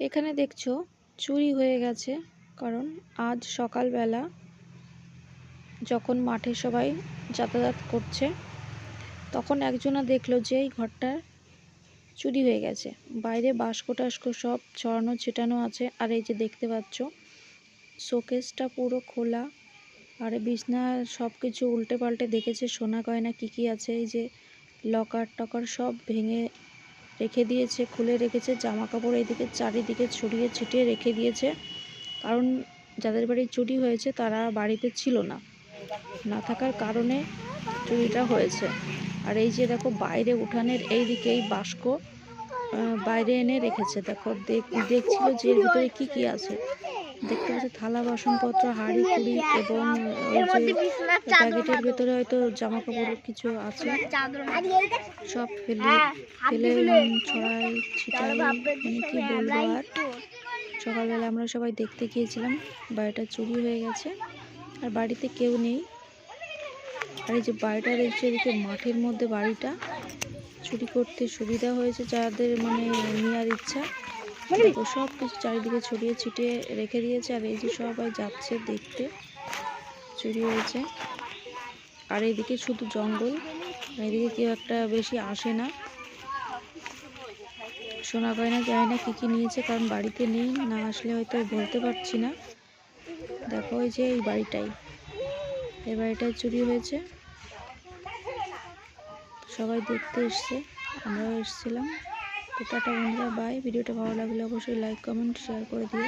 এখানে দেখছ, চুরি হয়ে গেছে। কারণ আজ সকালবেলা যখন মাঠে সবাই যাতায়াত করছে, তখন একজনা দেখল যে এই ঘরটা চুরি হয়ে গেছে। বাইরে বাস্কো টাস্কো সব ছড়ানো, ছিটানো আছে। আর এই যে দেখতে পাচ্ছ, শোকেসটা পুরো খোলা। আর বিছনা সব কিছু উল্টে পাল্টে দেখেছে, সোনা গয়না কী কী আছে, এই যে লকার টকার সব ভেঙে রেখে দিয়েছে, খুলে রেখেছে জামা কাপড় এদিকে চারিদিকে ছড়িয়ে ছিটিয়ে রেখে দিয়েছে। কারণ যাদের বাড়ি চুরি হয়েছে তারা বাড়িতে ছিল না। না থাকার কারণে চুরিটা হয়েছে। আর এই যে দেখো বাইরে উঠানের এই দিকে এই বাস্ক বাইরে এনে রেখেছে। দেখো, দেখ- দেখছিল যে এর ভিতরে কী কী আছে। দেখতে পাচ্ছি থালা বাসনপত্র হাঁড়ি কুড়ি এবং ওই যে প্যাকেটের ভেতরে হয়তো জামা কাপড় কিছু আছে। সব ফেলে ফেলে উম, ছড়াই ছিটাই মানে কি বলব আর? সকালবেলা আমরা সবাই দেখতে গিয়েছিলাম। বাড়িটা চুরি হয়ে গেছে। আর বাড়িতে কেউ নেই। আর এই যে বাড়িটা দেখছি এদিকে মাঠের মধ্যে বাড়িটা। চুরি করতে সুবিধা হয়েছে যাদের মানে নেওয়ার ইচ্ছা। দেখো, সব কিছু চারিদিকে ছড়িয়ে ছিটিয়ে রেখে দিয়েছে, আর এই যে সবাই যাচ্ছে দেখতে চুরি হয়েছে আর এইদিকে শুধু জঙ্গল এদিকে কেউ একটা বেশি আসে না। সোনা গয়না যায় না কী কী নিয়েছে, কারণ বাড়িতে নেই, না আসলে হয়তো বলতে পারছি না। দেখো ওই যে এই বাড়িটাই, এই বাড়িটায় চুরি হয়েছে। সবাই দেখতে এসছে, আমরাও এসেছিলাম। তো টাটা বন্ধুরা বাই ভিডিওটা ভালো লাগলে অবশ্যই লাইক কমেন্ট শেয়ার করে দিও।